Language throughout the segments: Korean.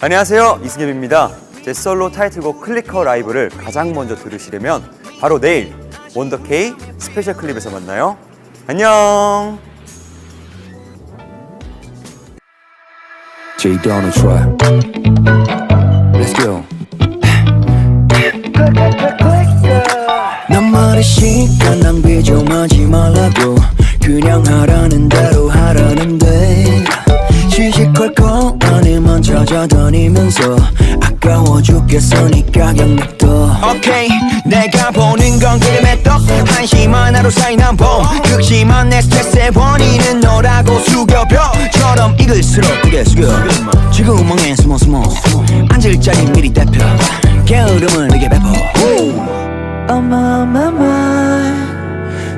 안녕하세요 이승엽입니다 제 솔로 타이틀곡 클리커 라이브를 가장 먼저 들으시려면 바로 내일 원더케이 스페셜 클립에서 만나요 안녕 J Donald Trap. Let's go. 나만의 시간 낭비 좀 하지 말라고 그냥 하라는 대로 안에만 찾아다니면서 아까워 죽겠으니까 그냥 냅둬 오케이 내가 보는 건 그림의 떡. 한심한 하루 사이난 봄. 극심한 내 스트레스의 원인은 너라고 숙여벼처럼 이글스러 고개 숙여. 지금 멍에 숨어 숨어 앉을 자리 미리 대표. 게으름을 내게 베포 어마마마.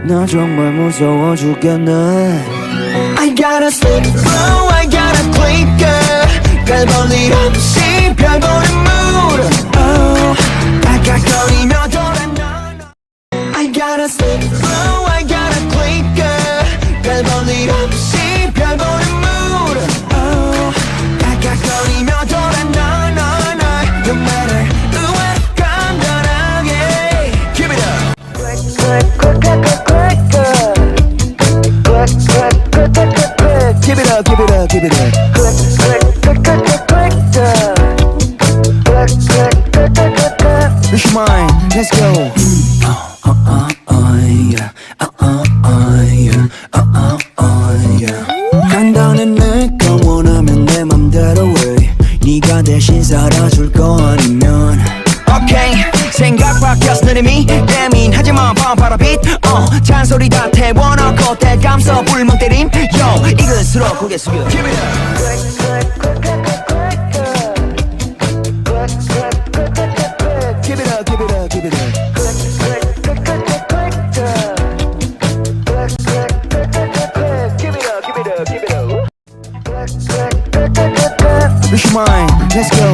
나 정말 무서워 죽겠네. I gotta sleep slow I gotta click 별 볼일 없이 별 보는 mood oh, 아까거리며 돌아 넌 I gotta sleep slow I gotta click 별 볼일 없이 별 보는 mood oh, 아까거리며 돌아 넌 넌, 넌. No matter 의외로 간단하게 Keep it up Give it up, give it up, give it up. Let's go. Uh, uh, uh, yeah. Uh, uh, uh, yeah. Uh, uh, uh, yeah. 간단한 내가 원하면 내 맘대로 해. 네가 대신 살아줄 거 아니면. 오케이 생각 바뀌었어 느낌이 예민하지만 바바라빛 어 잔소리 다 태워놓고 대감서 불멍 때림 Yo 이글스러 고개 숙여 Give it up it up, give it up, give it up. Give it up, give it up, give it up. It's your mind, let's go.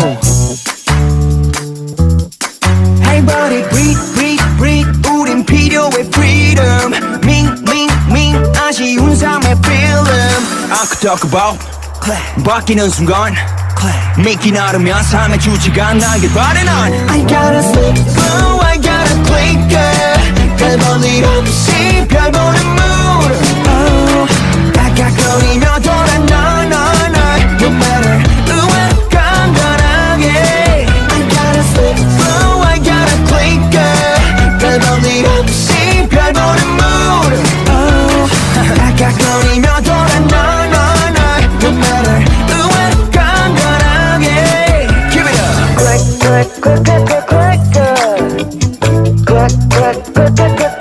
Hey buddy, breathe, breathe, breathe. 우린 필요해 freedom. 밍, 밍, 밍. 아쉬운 삶의 film. I could talk about 바뀌는 순간. 믿기 나르면 삶의 주체가 나에게 바래 난 I gotta sleep Protect, protect, protect.